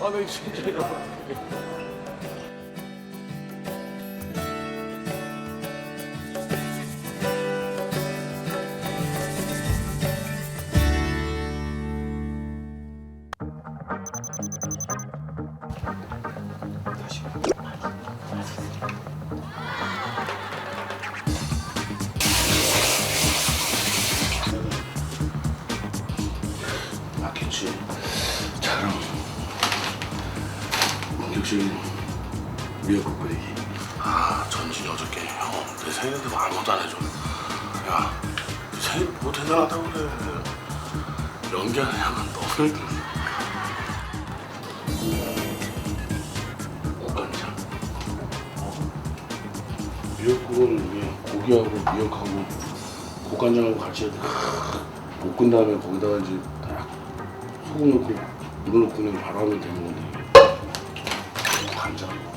아, 나 진짜 이거. 맞겠지. 자, 그 럼 본격적인 미역국 끓이기. 아, 전진이 어저께 형, 내 생일인데 뭐 아무것도 안 해줘. 야, 내 생일 뭐 대단하다고 그래. 연기하는 양은 너무 국간장. 미역국은 이게 고기하고 미역하고 국간장하고 같이 해야 돼. 볶은 다음에 거기다가 이제 딱 소금 넣고 물 넣고 그냥 바로 하면 되는 건데 어지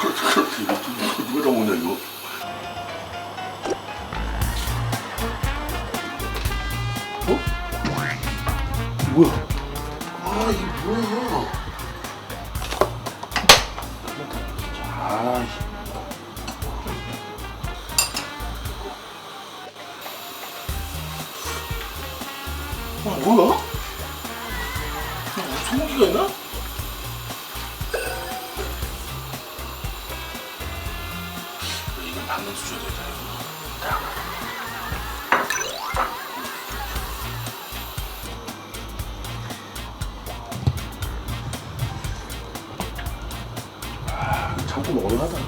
누가 다 먹냐 이거. 어? 뭐야? 아 이게 뭐야? 아. 아 뭐야? 소고기가 있나? 수줘야 되다 이거. 아, 참고 먹으면 하다.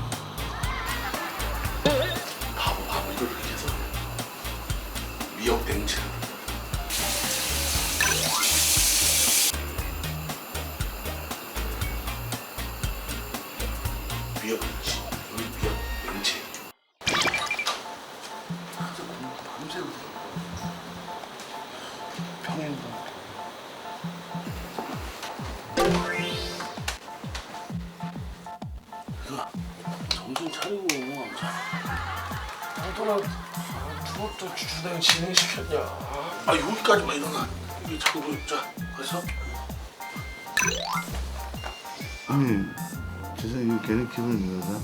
바보 바보 이걸 이렇게 해서 미역 냉채. 미역 냉채. 평행도. 이거 정신 차리고 당돌아, 그것도 주주당 진행시켰냐? 아 여기까지만 일어나 이게 자꾸 자 가서 형님, 죄송해요. 걔는 기분 이거다.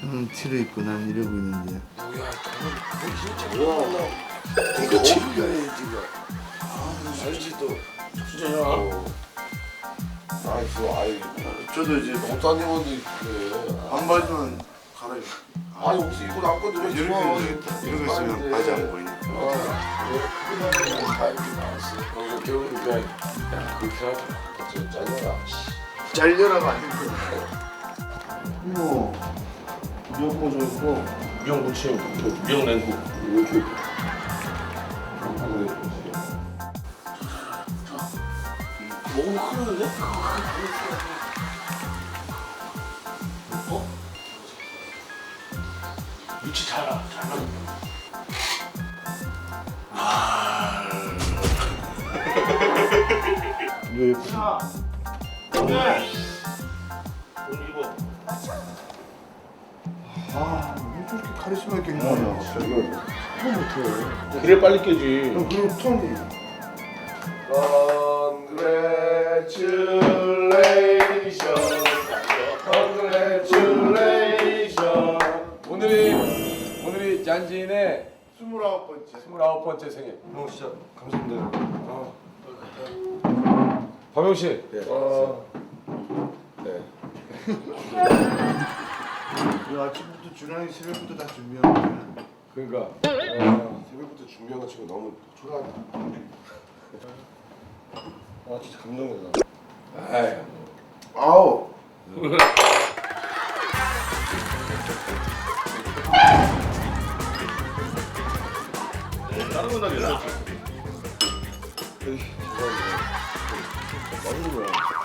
형은 티를 입고 난 이러고 있는데. 뭐야, 그건 그건 진짜 뭐야? 이거 지금 해? 아, 알지도. 진짜야 아이고, 아이, 저도 이제 목사님한테 그래. 반바지만 갈아입고. 아니, 옷 입고 남거든. 이렇게 되겠다. 이러고 있으면 바지 안 보이니까. 다 입고 나왔어. 어, 겨우니까 야, 그렇게 하자. 저 짜증나. 잘려라가 아니고. 어머, 미역국 좀 있고. 미역 무침 미역 냉국 이렇게 큰일인데? 어? 위치 잘 알아 잘 알아 아왜 오늘 오늘 입어 아, 왜 저렇게 카리스마 있게 행동하냐, 갑자기. 통 못해. 그래 빨리 깨지 형, 그리고 통. 얀지인의 스물아홉 번째. 스물아홉 번째 생일. 형, 진짜 감사합니다. 범용 씨. 어, 그 아침부터 준환이 새벽부터 다 준비하고 있잖아. 그러니까 새벽부터 준비한 거 치고 너무 초라하다. 아, 진짜 감동이다. 아이 다른 건 날이 열렸지. 맛있는 거야.